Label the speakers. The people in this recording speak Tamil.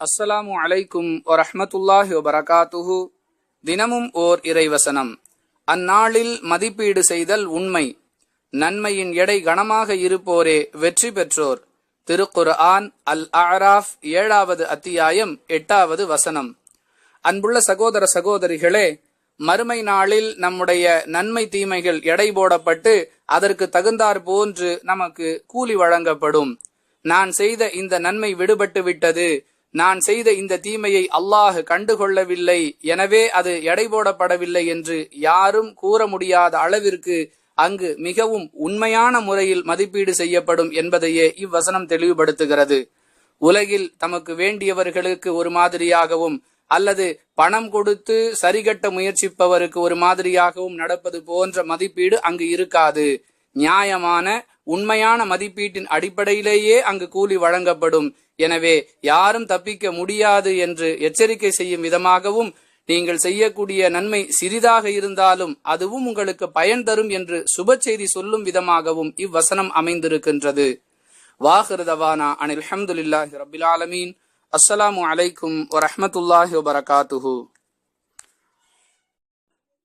Speaker 1: அஸ்ஸலாமு அலைக்கும் வரஹ்மத்துல்லாஹி வபரகாத்துஹு. தினமும் ஓர் இறைவசனம். அந்நாளில் மதிப்பீடு செய்தல் உண்மை. நன்மையின் எடை கனமாக இருப்போரே வெற்றி பெற்றோர். திருக்குர்ஆன் அல் ஆராஃப் ஏழாவது அத்தியாயம் எட்டாவது வசனம். அன்புள்ள சகோதர சகோதரிகளே மறுமை நாளில் நம்முடைய நன்மை தீமைகள் எடை போடப்பட்டு அதற்கு தகுந்தாற் போன்று நமக்கு கூலி வழங்கப்படும். நான் செய்த இந்த நன்மை விடுபட்டு விட்டது. நான் செய்த இந்த தீமையை அல்லாஹ் கண்டுகொள்ளவில்லை. எனவே அது எடை போடப்படவில்லை என்று யாரும் கூற முடியாத அளவிற்கு அங்கு மிகவும் உண்மையான முறையில் மதிப்பீடு செய்யப்படும் என்பதையே இவ்வசனம் தெளிவுபடுத்துகிறது. உலகில் தமக்கு வேண்டியவர்களுக்கு ஒரு மாதிரியாகவும் அல்லது பணம் கொடுத்து சரிகட்ட முயற்சிப்பவருக்கு ஒரு மாதிரியாகவும் நடப்பது போன்ற மதிப்பீடு அங்கு இருக்காது. நியாயமான உண்மையான மதிப்பீட்டின் அடிப்படையிலேயே அங்கு கூலி வழங்கப்படும். எனவே யாரும் தப்பிக்க முடியாது என்று எச்சரிக்கை செய்யும் விதமாகவும் நீங்கள் செய்யக்கூடிய நன்மை சிறிதாக இருந்தாலும் அதுவும் உங்களுக்கு பயன் தரும் என்று சுப செய்தி சொல்லும் விதமாகவும் இவ்வசனம் அமைந்திருக்கின்றது. வாஹிருதவானா அனில் அஹமதுல்லாஹி ரபில் ஆலமீன். அஸ்ஸலாமு அலைக்கும் வரஹமத்துல்லாஹி வபரகாத்துஹூ.